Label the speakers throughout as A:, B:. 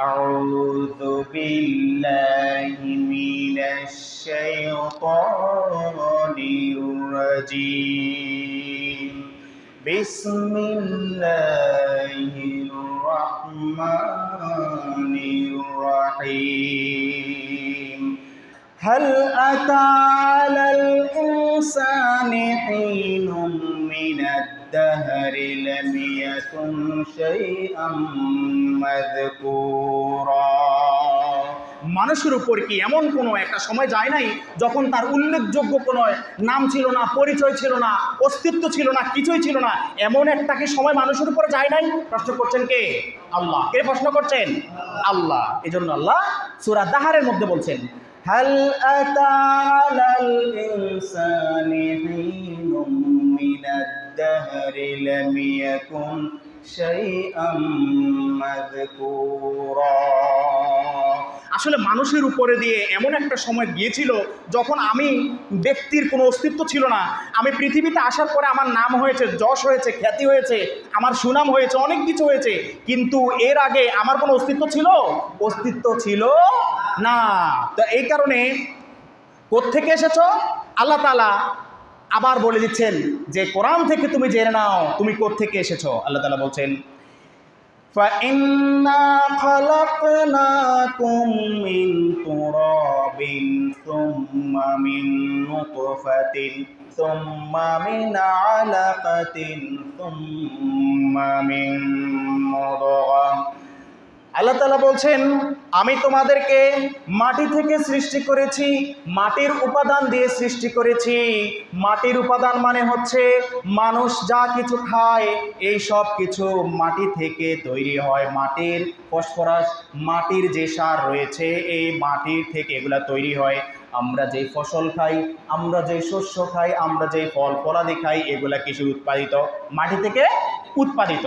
A: أعوذ بالله من الشيطان الرجيم. بسم الله الرحمن الرحيم. هل أتى على الإنسان حين من الدهر لم يكن شيئا مذكورا
B: মানুষের উপর কি এমন কোনো একটা সময় যায় নাই যখন তার উল্লেখযোগ্য কোনো নাম ছিল না পরিচয় ছিল না অস্তিত্ব ছিল না কিছুই ছিল না এমন একটা কি সময় মানুষের উপরে যায় নাই প্রশ্ন করছেন কে আল্লাহ কে প্রশ্ন করছেন আল্লাহ এই জন্য আল্লাহ সুরা দাহারের মধ্যে বলছেন
A: هل أتى على الإنسان حين من الدهر لم يكن شيئا مذكورا
B: আসলে মানুষের উপরে দিয়ে এমন একটা সময় গিয়েছিল যখন আমি ব্যক্তির কোনো অস্তিত্ব ছিল না আমি পৃথিবীতে আসার পরে আমার নাম হয়েছে যশ হয়েছে খ্যাতি হয়েছে আমার সুনাম হয়েছে অনেক কিছু হয়েছে কিন্তু এর আগে আমার কোনো অস্তিত্ব ছিল অস্তিত্ব ছিল না তো এই কারণে কোত্থেকে এসেছো আল্লাহ তালা আবার বলে দিচ্ছেন যে কোরআন থেকে তুমি জেনে নাও তুমি কোত্থেকে এসেছো আল্লাহ তালা বলছেন
A: فإنا خلقناكم من تراب ثم من نطفة ثم من علقة ثم من مضغة
B: আল্লাহ তালা বলছেন, আমি তোমাদেরকে মাটি থেকে সৃষ্টি করেছি, মাটির উপাদান দিয়ে সৃষ্টি করেছি। মাটির উপাদান মানে হচ্ছে মানুষ যা কিছু খায়, এই সব কিছু মাটি থেকে তৈরি হয়। মাটির ফসফরাস, মাটির যে সার রয়েছে, এই মাটির থেকে এগুলা তৈরি হয়। আমরা যেই ফসল খাই, আমরা যেই শস্য খাই, আমরা যেই ফল ফলাদি খাই, এগুলা কিছু উৎপাদিত, মাটি থেকে উৎপাদিত।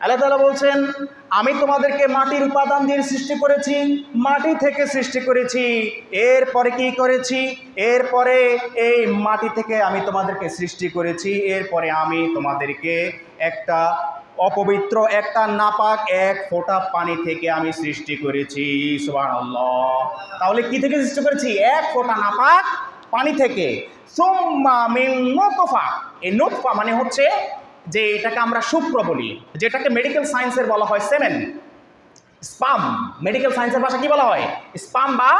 B: আল্লাহ তালা বলছেন, আমি তোমাদেরকে মাটির উপাদান দিয়ে সৃষ্টি করেছি, মাটি থেকে সৃষ্টি করেছি। এরপরে কি করেছি? এরপরে এই মাটি থেকে আমি তোমাদেরকে সৃষ্টি করেছি। এরপরে আমি তোমাদেরকে একটা অপবিত্র, একটা নাপাক, এক ফোঁটা পানি থেকে আমি সৃষ্টি করেছি। সুবহানাল্লাহ। তাহলে কি থেকে সৃষ্টি করেছি? এক ফোঁটা নাপাক পানি থেকে। সুম্মা নুতফা। এই নুতফা মানে হচ্ছে যে এটাকে আমরা শুক্র বলি, যেটাকে মেডিকেল সায়েন্সের বলা হয় সেমেন স্পাম মেডিকেল সায়েন্সের ভাষা কি বলা হয়? স্পাম বা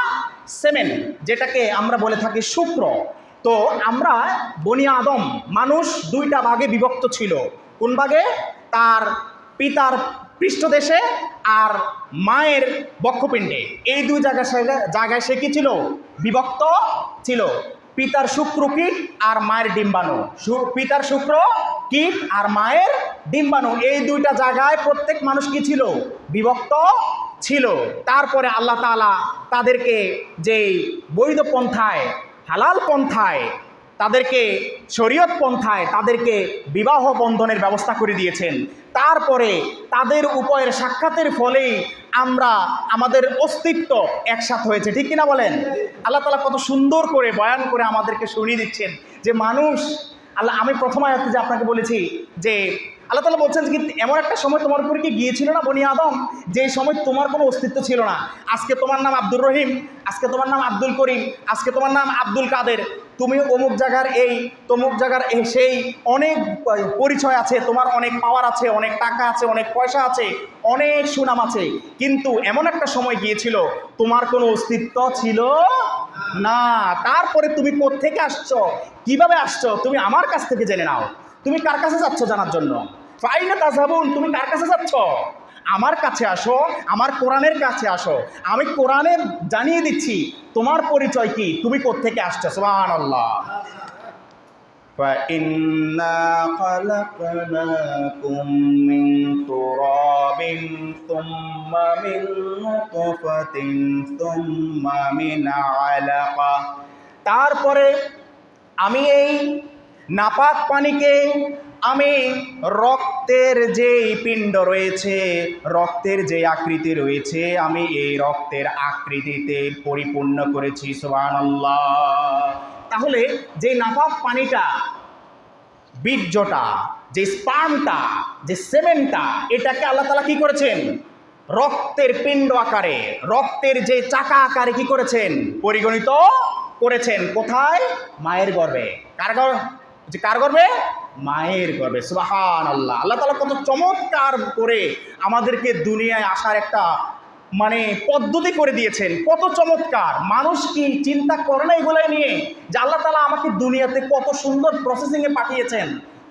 B: সেমেন যেটাকে আমরা বলে থাকি শুক্র তো আমরা বনি আদম, মানুষ দুইটা ভাগে বিভক্ত ছিল। কোন ভাগে? তার পিতার পৃষ্ঠদেশে আর মায়ের বক্ষপিণ্ডে। এই দুই জায়গা জায়গায় সে কি ছিল? বিভক্ত ছিল। পিতার শুক্র কীট আর মায়ের ডিম্বাণু। পিতার শুক্র কীট আর মায়ের ডিম্বাণু। এই দুইটা জায়গায় প্রত্যেক মানুষ কি ছিল? বিভক্ত ছিল। তারপরে আল্লাহ তাআলা তাদেরকে যে বৈধ পন্থায়, হালাল পন্থায়, তাদেরকে শরীয়ত পন্থায়, তাদেরকে বিবাহ বন্ধনের ব্যবস্থা করে দিয়েছেন। তারপরে তাদের উপায়ের সাক্ষাতের ফলেই আমরা, আমাদের অস্তিত্ব একসাথ হয়েছে। ঠিক কিনা বলেন? আল্লাহ তালা কত সুন্দর করে বয়ান করে আমাদেরকে শুনিয়ে দিচ্ছেন যে মানুষ আল্লাহ, আমি প্রথম আয়াতে যে আপনাকে বলেছি যে আল্লাহ তালা বলছেন যে কি এমন একটা সময় তোমার উপরে কি গিয়েছিল না বনি আদম? যে সময় তোমার কোনো অস্তিত্ব ছিল না। আজকে তোমার নাম আব্দুর রহিম, আজকে তোমার নাম আব্দুল করিম, আজকে তোমার নাম আব্দুল কাদের। তুমি অমুক জায়গার এই, তমুক জায়গার এই, সেই অনেক পরিচয় আছে, তোমার অনেক পাওয়ার আছে, অনেক টাকা আছে, অনেক পয়সা আছে, অনেক সুনাম আছে। কিন্তু এমন একটা সময় গিয়েছিল, তোমার কোনো অস্তিত্ব ছিল না। তারপরে তুমি কোত্থেকে আসছো? কীভাবে আসছো? তুমি আমার কাছ থেকে জেনে নাও। তুমি কার কাছে যাচ্ছ জানার জন্য? ফাইনা তাজাবুন তুমি কার কাছে যাচ্ছ? আমার কাছে আসো আমার কোরআনের কাছে আসো আমি কোরআনে জানিয়ে দিচ্ছি তোমার পরিচয় কি তুমি কোত্থেকে আসছো সুবহান আল্লাহ
A: فإنا خلقناكم من تراب ثم من نطفة ثم من علقة
B: তারপরে আমি এই নাপাক পানিকে আমি রক্ত রক্তের যেই পিণ্ড রয়েছে, রক্তের যে আকৃতি রয়েছে, আমি এই রক্তের আকৃতিতে পরিপূর্ণ করেছি, সুবহানাল্লাহ। তাহলে যে নাপাক পানিটা, বীর্যটা যে স্পার্মটা যে সেমেন্টটা, এটাকে আল্লাহ তালা কি করেছেন? রক্তের পিণ্ড আকারে, রক্তের যে চাকা আকারে কি করেছেন? পরিগণিত করেছেন। কোথায়? মায়ের গর্ভে। কার গর্ভ? যে কার গর্ভে? মায়ের গর্ভে সুবাহান আল্লাহ আল্লাহ তালা কত চমৎকার করে আমাদেরকে দুনিয়ায় আসার একটা মানে পদ্ধতি করে দিয়েছেন। কত চমৎকার। মানুষ কি চিন্তা করে না এগুলো নিয়ে যে আল্লাহ তালা আমাকে দুনিয়াতে কত সুন্দর প্রসেসিংয়ে পাঠিয়েছেন,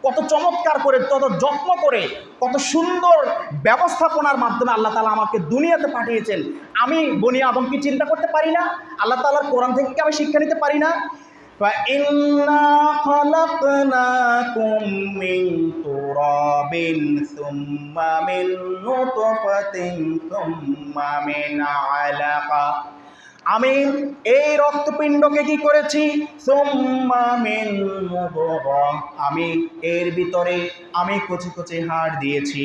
B: কত চমৎকার করে তত যত্ন করে, কত সুন্দর ব্যবস্থাপনার মাধ্যমে আল্লাহ তালা আমাকে দুনিয়াতে পাঠিয়েছেন। আমি বনি আদম কি চিন্তা করতে পারি না? আল্লাহ তালার কোরআন থেকে কি আমি শিক্ষা নিতে পারি না? فإنا خلقناكم من تراب ثم من نطفة ثم من علقة আমি এই রক্তপিণ্ডকে কি করেছি সুম্মা মিন মুদগা। আমি এর ভিতরে আমি কুচি কুচি হাড় দিয়েছি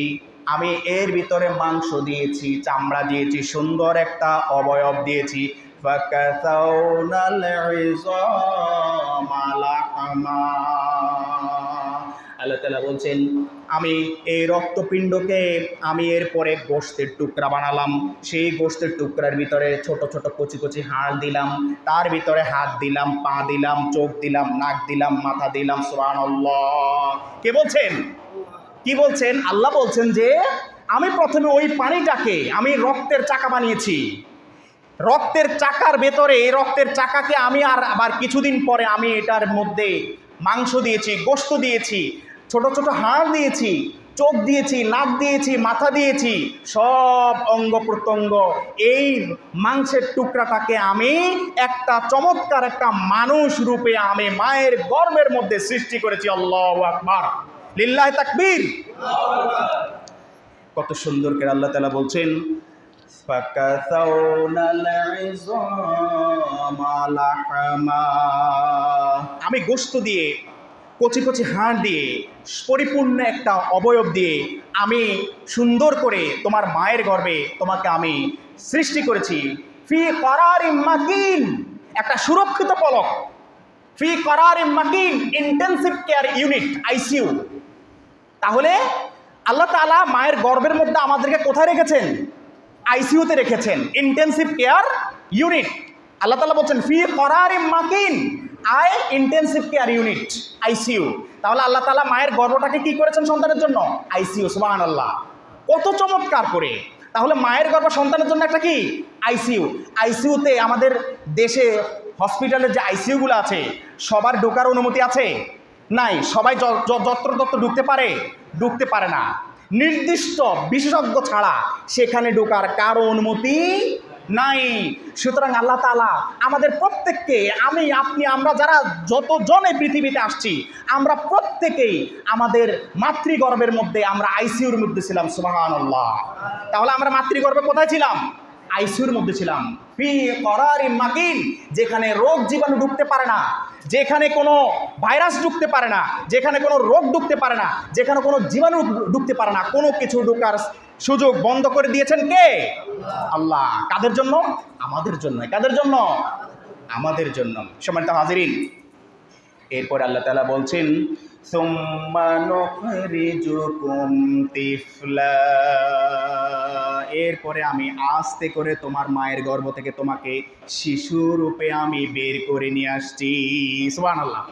B: আমি এর ভিতরে মাংস দিয়েছি চামড়া দিয়েছি সুন্দর একটা অবয়ব দিয়েছি فكسونا العظام لحما আল্লাহ তালা বলছেন আমি এই রক্তপিণ্ডকে আমি এরপরে গোষ্ঠের টুকরা বানালাম। সেই গোষ্ঠের টুকরার ভিতরে ছোট ছোট কচি কচি হাড় দিলাম। তার ভিতরে হাত দিলাম পা দিলাম চোখ দিলাম নাক দিলাম মাথা দিলাম সোহান কে বলছেন? কি বলছেন? আল্লাহ বলছেন যে আমি প্রথমে ওই পানিটাকে আমি রক্তের চাকা বানিয়েছি। রক্তের চাকার ভেতরে, এই রক্তের চাকাকে আমি আর আবার কিছুদিন পরে আমি এটার মধ্যে মাংস দিয়েছি গোস্ত দিয়েছি, ছোট ছোট হাড় দিয়েছি, চোখ দিয়েছি, নাক দিয়েছি, মাথা দিয়েছি, সব অঙ্গ প্রত্যঙ্গ। এই মাংসের টুকরাটাকে আমি একটা চমৎকার একটা মানুষ রূপে আমি মায়ের গর্বের মধ্যে সৃষ্টি করেছি। আল্লাহ আকবার। লিল্লাহ তাকবীর। কত সুন্দর করে আল্লাহ তালা বলছেন আমি গোস্ত দিয়ে, কচি কচি হাড় দিয়ে, পরিপূর্ণ একটা অবয়ব দিয়ে আমি সুন্দর করে তোমার মায়ের গর্ভে তোমাকে আমি সৃষ্টি করেছি। ফি করার মাকিন, একটা সুরক্ষিত পলক। ফি করার মাকিন ইন্টেন্সিভ কেয়ার ইউনিট আইসিইউ তাহলে আল্লাহ তাআলা মায়ের গর্ভের মধ্যে আমাদেরকে কোথায় রেখেছেন? আইসিইউতে রেখেছেন। ইন্টেন্সিভ কেয়ার ইউনিট আল্লাহ তাআলা বলছেন, ফি করার মাকিন, I intensive care unit ICU. তাহলে আল্লাহ তালা মায়ের গর্ভটাকে কি করেছেন সন্তানের জন্য? আইসিইউ সুবহান আল্লাহ কত চমৎকার করে। তাহলে মায়ের গর্ভ সন্তানের জন্য একটা কি? আইসিইউ। আইসিইউতে আমাদের দেশে হসপিটালের যে আইসিইউগুলো আছে, সবার ঢোকার অনুমতি আছে? নাই। সবাই যত্র তত্র ঢুকতে পারে? ঢুকতে পারে না। নির্দিষ্ট বিশেষজ্ঞ ছাড়া সেখানে ঢোকার কারও অনুমতি নাই। সুতরাং আল্লাহ তালা আমাদের প্রত্যেককে, আমি, আপনি, আমরা যারা যতজন পৃথিবীতে আসছি, আমরা প্রত্যেকেই আমাদের মাতৃগর্ভের মধ্যে আমরা আইসিউর মধ্যে ছিলাম সুবাহান তাহলে আমরা মাতৃগর্ভে কোথায় ছিলাম? আইসিউর মধ্যে ছিলাম। ফি করারি মাকিন, যেখানে রোগ জীবাণু ঢুকতে পারে না, যেখানে কোনো ভাইরাস ঢুকতে পারে না, যেখানে কোনো রোগ ঢুকতে পারে না, যেখানে কোনো জীবাণু ঢুকতে পারে না, কোনো কিছু ঢুকার সুযোগ বন্ধ করে দিয়েছেন কে? আল্লাহ। কাদের জন্য? আমাদের জন্য। কাদের জন্য? আমাদের জন্য। সম্মানিত হাজিরিন, এরপর আল্লাহ তালা বলছেন এরপরে আমি আস্তে করে তোমার মায়ের গর্ভ থেকে তোমাকে শিশু রূপে আমি বের করে নিয়ে আসছি। সুবান আল্লাহ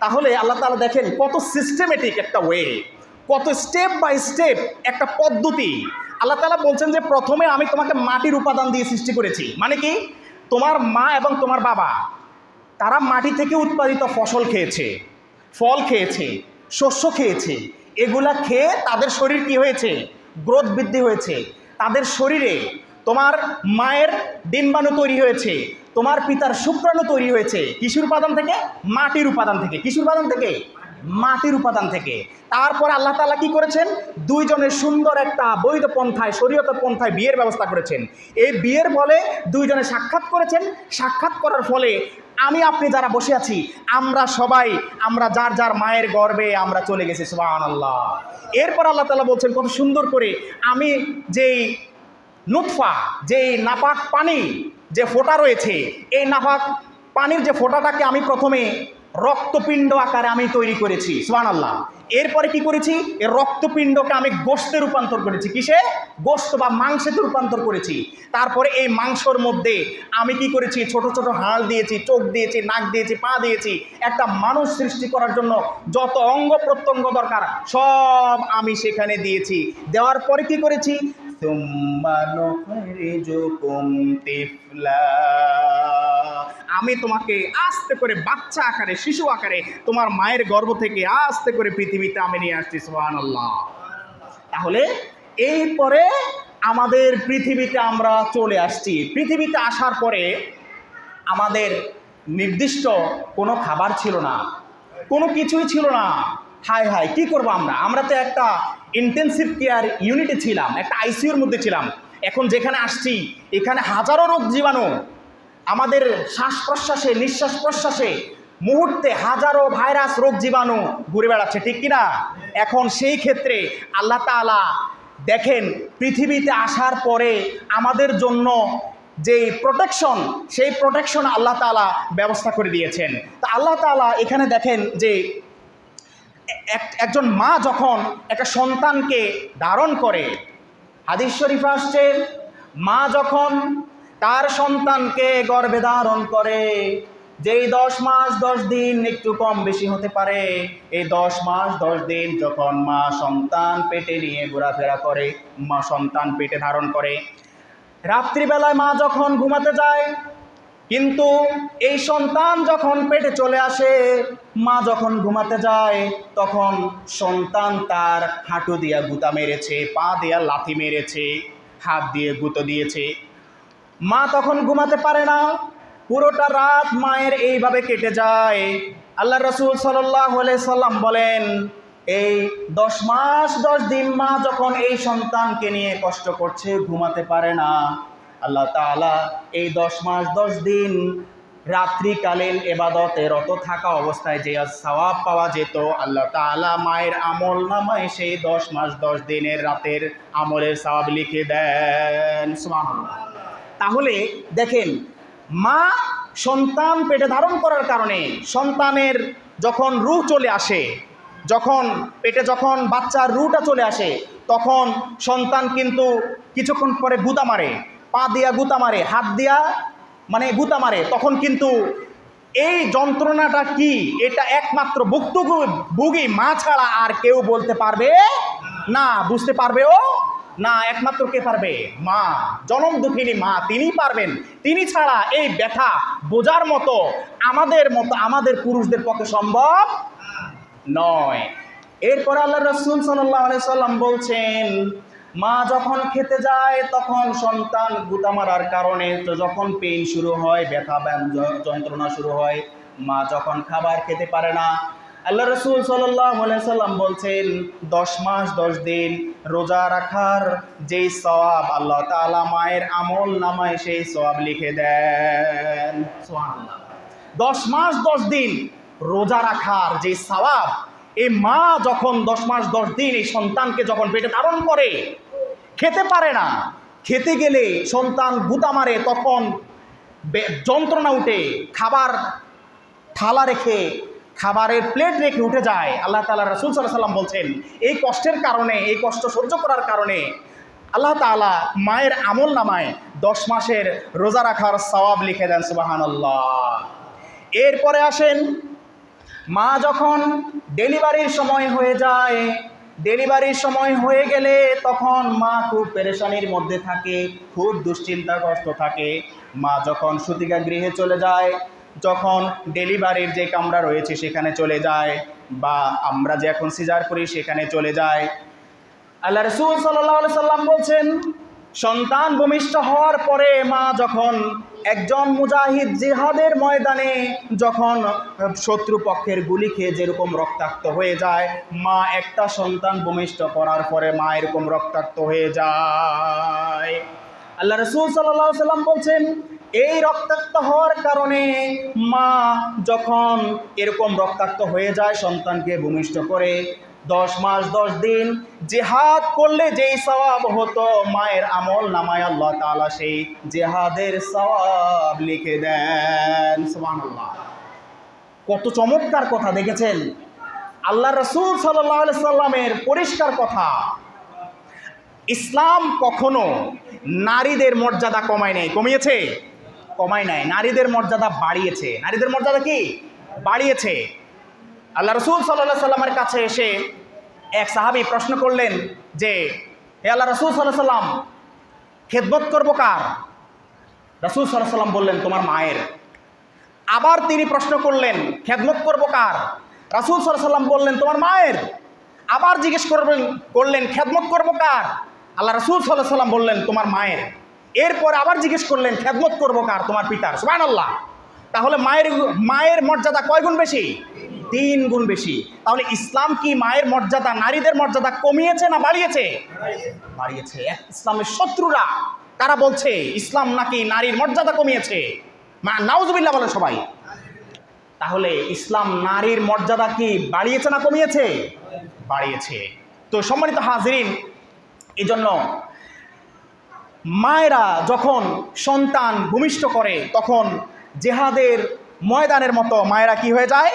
B: তাহলে আল্লাহ তাআলা দেখেন কত সিস্টেমেটিক একটা ওয়ে কত স্টেপ বাই স্টেপ একটা পদ্ধতি। আল্লাহ তাআলা বলছেন যে প্রথমে আমি তোমাকে মাটির উপাদান দিয়ে সৃষ্টি করেছি। মানে কি? তোমার মা এবং তোমার বাবা, তারা মাটি থেকে উৎপাদিত ফসল খেয়েছে, ফল খেয়েছে, শস্য খেয়েছে। এগুলা খেয়ে তাদের শরীর কি হয়েছে? গ্রোথ বৃদ্ধি হয়েছে। তাদের শরীরে তোমার মায়ের ডিম্বাণু তৈরি হয়েছে। তোমার পিতার শুক্রাণু তৈরি হয়েছে কিশোর উপাদান থেকে? মাটির উপাদান থেকে। কিশোর উপাদান থেকে? মাটির উপাদান থেকে। তারপর আল্লাহ তালা কি করেছেন? দুইজনের সুন্দর একটা বৈধ পন্থায়, শরীয়ত পন্থায় বিয়ের ব্যবস্থা করেছেন। এই বিয়ের ফলে দুইজনে সাক্ষাৎ করেছেন। সাক্ষাৎ করার ফলে আমি, আপনি যারা বসে আছি, আমরা সবাই, আমরা যার যার মায়ের গর্বে আমরা চলে গেছি সুবাহ আল্লাহ এরপর আল্লাহ তাআলা বলছেন, কত সুন্দর করে আমি যেই নুৎফা যেই নাপাক পানি যে ফোটা রয়েছে, এই নাফাক পানির যে ফোটাটাকে আমি প্রথমে রক্তপিণ্ড আকারে আমি তৈরি করেছি সোহান আল্লাহ এরপরে কি করেছি? এর রক্তপিণ্ডকে আমি গোস্তে রূপান্তর করেছি। কিসে? গোস্ত বা মাংসেতে রূপান্তর করেছি। তারপরে এই মাংসর মধ্যে আমি কি করেছি? ছোট ছোট হাড় দিয়েছি, চোখ দিয়েছি, নাক দিয়েছি, পা দিয়েছি। একটা মানুষ সৃষ্টি করার জন্য যত অঙ্গ প্রত্যঙ্গ দরকার, সব আমি সেখানে দিয়েছি। দেওয়ার পরে কি করেছি? আমি তোমাকে আস্তে করে বাচ্চা আকারে, শিশু আকারে, তোমার মায়ের গর্ভ থেকে আস্তে করে পৃথিবীতে আমি নিয়ে আসছি, সুবহানাল্লাহ। তাহলে এই পরে আমাদের পৃথিবীতে আমরা চলে আসছি। পৃথিবীতে আসার পরে আমাদের নির্দিষ্ট কোনো খাবার ছিল না, কোনো কিছুই ছিল না। হায় হায়, কি করব আমরা? আমরা তো একটা ইন্টেনসিভ কেয়ার ইউনিটে ছিলাম, একটা আইসিইউর মধ্যে ছিলাম। এখন যেখানে আসছি, এখানে হাজারো রোগ জীবাণু। আমাদের শ্বাস প্রশ্বাসে নিঃশ্বাস প্রশ্বাসে মুহূর্তে হাজারো ভাইরাস রোগ জীবাণু ঘুরে বেড়াচ্ছে, ঠিক কিনা? এখন সেই ক্ষেত্রে আল্লাহ তাআলা দেখেন, পৃথিবীতে আসার পরে আমাদের জন্য যে প্রোটেকশন সেই প্রোটেকশন আল্লাহ তাআলা ব্যবস্থা করে দিয়েছেন। তা আল্লাহ তাআলা এখানে দেখেন যে একজন মা যখন একটা সন্তানকে ধারণ করে, হাদিস শরীফ আসছে, মা যখন তার সন্তানকে গর্ভে ধারণ করে, যেই দশ মাস দশ দিন একটু কম বেশি হতে পারে, এই দশ মাস দশ দিন যখন মা সন্তান পেটে নিয়ে ঘোরাফেরা করে, মা সন্তান পেটে ধারণ করে, রাত্রিবেলায় মা যখন ঘুমাতে যায় কিন্তু এই সন্তান যখন পেটে চলে আসে, মা যখন ঘুমাতে যায়, তখন সন্তান তার হাঁটু দিয়া গুতা মেরেছে, পা দিয়া লাথি মেরেছে, হাত দিয়ে গুঁতো দিয়েছে। মা তখন ঘুমাতে পারে না। পুরোটা রাত মায়ের এইভাবে কেটে যায়। আল্লাহ রসুল সাল্লাহ সাল্লাম বলেন, এই দশ মাস, দশ দিন মা যখন এই সন্তানকে নিয়ে কষ্ট করছে, ঘুমাতে পারে না। আল্লাহ তাআলা এই দশ মাস, দশ দিন রাত্রিকালীন এবাদতে রত থাকা অবস্থায় যে সওয়াব পাওয়া যেত, আল্লাহ তাআলা মায়ের আমল নামায় সেই দশ মাস, দশ দিনের রাতের আমলের সওয়াব লিখে দেন। তাহলে দেখেন, মা সন্তান পেটে ধারণ করার কারণে সন্তানের যখন রূহ চলে আসে, যখন পেটে যখন বাচ্চার রুটা চলে আসে, তখন সন্তান কিন্তু কিছুক্ষণ পরে গুতা মারে। পা দিয়া গুতা মারে, হাত দিয়া মানে গুতা মারে, তখন কিন্তু এই যন্ত্রণাটা কি? এটা একমাত্র ভুক্তভোগী মা ছাড়া আর কেউ বলতে পারবে না, বুঝতে পারবে ও? না, একমাত্র কে পারবে? মা, জনম দুঃখিনী মা তিনি পারবেন। তিনি ছাড়া এই ব্যথা বোঝার মতো আমাদের মতো, আমাদের পুরুষদের পক্ষে সম্ভব নয়। এরপর আল্লাহ রসুল সাল্লাম বলছেন মা যখন খেতে যায়, তখন সন্তান গুতা মারার কারণে তো যখন পেইন শুরু হয়, ব্যথা যন্ত্রণা শুরু হয়, মা যখন খাবার খেতে পারে না আল্লাহ রসুল সাল্লাম বলছেন, দশ মাস, দশ দিন রোজা রাখার যেই সওয়াব, আল্লাহ তাআলা মায়ের আমল নামায় সেই সওয়াব লিখে দেন। দশ মাস, দশ দিন রোজা রাখার যে সওয়াব এই মা যখন দশ মাস, দশ দিন এই সন্তানকে যখন পেটে ধারণ করে খেতে পারে না। খেতে গেলে সন্তান গুতা মারে, তখন যন্ত্রণা উঠে, খাবার থালা রেখে, খাবারের প্লেট রেখে উঠে যায়। আল্লাহ তাআলা রসুল সাল্লাম বলছেন, এই কষ্টের কারণে, এই কষ্ট সহ্য করার কারণে আল্লাহ তাআলা মায়ের আমল নামায় দশ মাসের রোজা রাখার সওয়াব লিখে দেন, সুবহানাল্লাহ। এরপরে আসেন, মা যখন ডেলিভারির সময় হয়ে যায় ডেলিভারির সময় হয়ে গেলে তখন মা খুব পেরেশানির মধ্যে থাকে, খুব দুশ্চিন্তাগ্রস্ত থাকে। মা যখন সুতিকা গৃহে চলে যায়, যখন ডেলিভারির যে কামরা রয়েছে সেখানে চলে যায় বা আমরা যে এখন সিজার করি সেখানে চলে যায়। আল্লাহ রসুল সাল্লাহ সাল্লাম বলছেন, সন্তান ভূমিষ্ঠ হওয়ার পরে মা যখন একজন মুজাহিদ জিহাদের ময়দানে যখন শত্রুপক্ষের গুলি খেয়ে যেরকম রক্তাক্ত হয়ে যায়, মা একটা সন্তান ভূমিষ্ঠ করার পরে মা এরকম রক্তাক্ত হয়ে যায়। আল্লাহ রসুল সাল্লাহ সাল্লাম বলছেন, এই রক্তাক্ত হওয়ার কারণে মা যখন এরকম রক্তাক্ত হয়ে যায়, সন্তানকে ভূমিষ্ঠ করে দশ মাস, দশ দিন জেহাদ করলে যেই সওয়াব হতো, মায়ের আমল নামায় আল্লাহ তাআলা সেই জেহাদের সওয়াব লিখে দেন। সুবহানাল্লাহ। কত চমৎকার কথা, দেখেছেন? আল্লাহ রসুল সাল্লাহ সাল্লামের পরিষ্কার কথা। ইসলাম কখনো নারীদের মর্যাদা কমায় নাই। কমিয়েছে? কমায় নাই। নারীদের মর্যাদা বাড়িয়েছে। নারীদের মর্যাদা কি? বাড়িয়েছে। আল্লাহ রসুল সাল্লাহ সাল্লামের কাছে এসে এক সাহাবি প্রশ্ন করলেন যে, হে আল্লাহ রসুল সাল্লাহ সাল্লাম, খেদমত করব কার? রসুল সাল্লাহ সাল্লাম বললেন, তোমার মায়ের। আবার তিনি প্রশ্ন করলেন, খেদমত করব কার? রাসুল সাল্লাহ সাল্লাম বললেন, তোমার মায়ের। আবার জিজ্ঞেস করবেন, করলেন, খেদমত করব কার? আল্লাহ রসুল সাল্লাহ সাল্লাম বললেন, তোমার মায়ের। এরপর আবার জিজ্ঞেস করলেন, খেদমত করব কার? তোমার পিতার। সুবান আল্লাহ তাহলে মায়ের মায়ের মর্যাদা কয় গুণ বেশি? তিন গুণ বেশি। তাহলে ইসলাম কি মায়ের মর্যাদা, নারীদের মর্যাদা কমিয়েছে না বাড়িয়েছে? বাড়িয়েছে। ইসলামের শত্রুরা, তারা বলছে, ইসলাম নাকি নারীর মর্যাদা কমিয়েছে? মা, নাউজুবিল্লাহ বলে সবাই। তাহলে ইসলাম নারীর মর্যাদা কি বাড়িয়েছে না কমিয়েছে? বাড়িয়েছে। তো সম্মানিত হাজরিন এই জন্য মায়েরা যখন সন্তান ভূমিষ্ঠ করে, তখন জেহাদের ময়দানের মতো মায়েরা কি হয়ে যায়?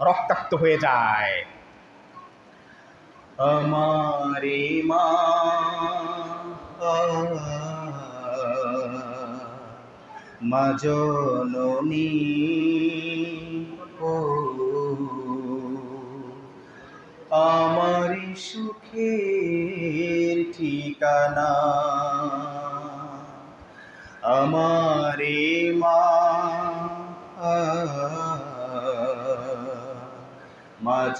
B: রক্তাক্ত হয়ে যায়। আমারে মা মা জননী।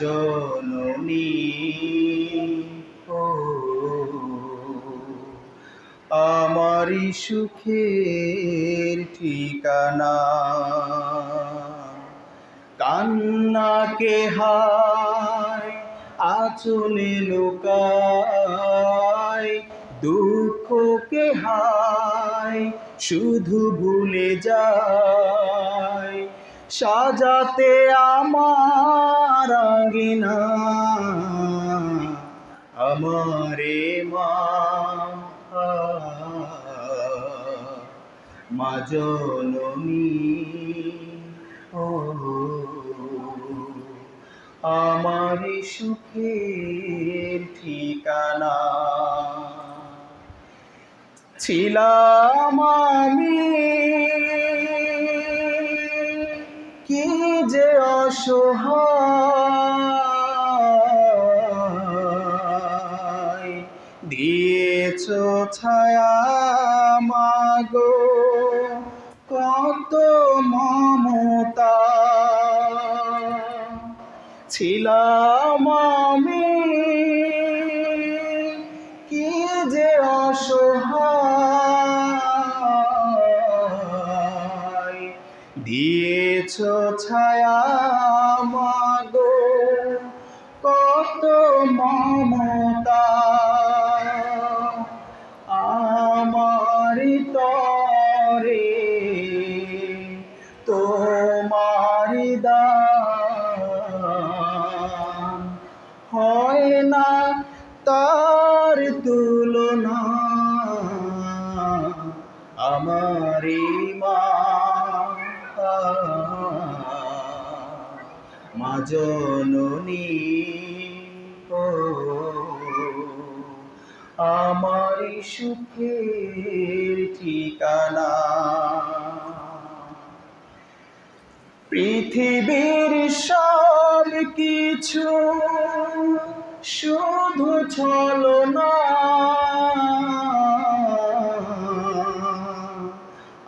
B: জননী। ও আমারি সুখের ঠিকানা। কান্নাকে হায় আচলে লুকায়। দুঃখকে হায় শুধু ভুলে যায়। সাজাতে আমার আঙ্গিনা আমারে মা। ও আমার সুখের ঠিকানা। ছিলাম আমি অসহায়। দিয়েছ ছায়া মাগো কত মমতা। ছিলাম তোমার দান হয় না তার তুলনা। আমারি মা মা জননী ও আমার সুখের ঠিকানা। পৃথিবীর সব কিছু শুধু ছলনা।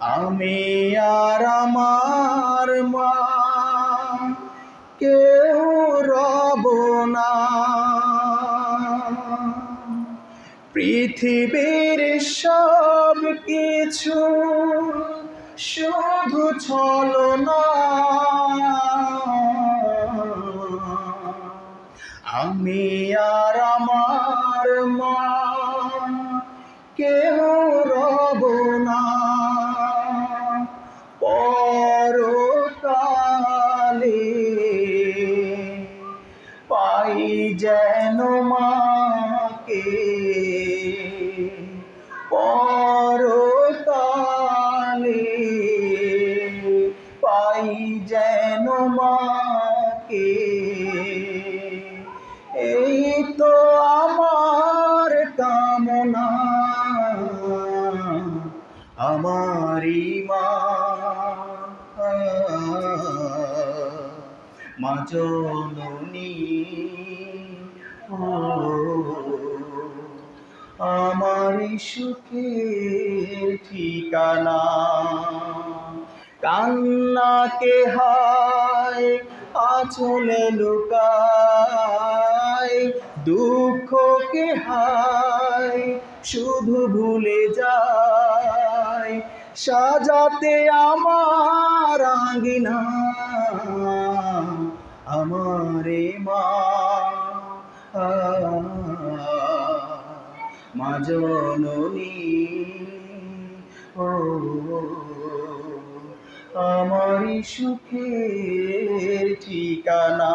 B: আমি আর আমার মা কেউ রব না। পৃথিবীর সব কিছু শুধু ছলনা। जैनुमा के पौरोताले पाई जैनुमा के মা জননী ও আমার সুখের ঠিকানা। কান্নাকে হায় আচলে লুকায় দুঃখকে হায় শুধু ভুলে যায়। সাজাতে আমার আঙ্গিনা আমারে মা। ও আমারি সুখের ঠিকানা।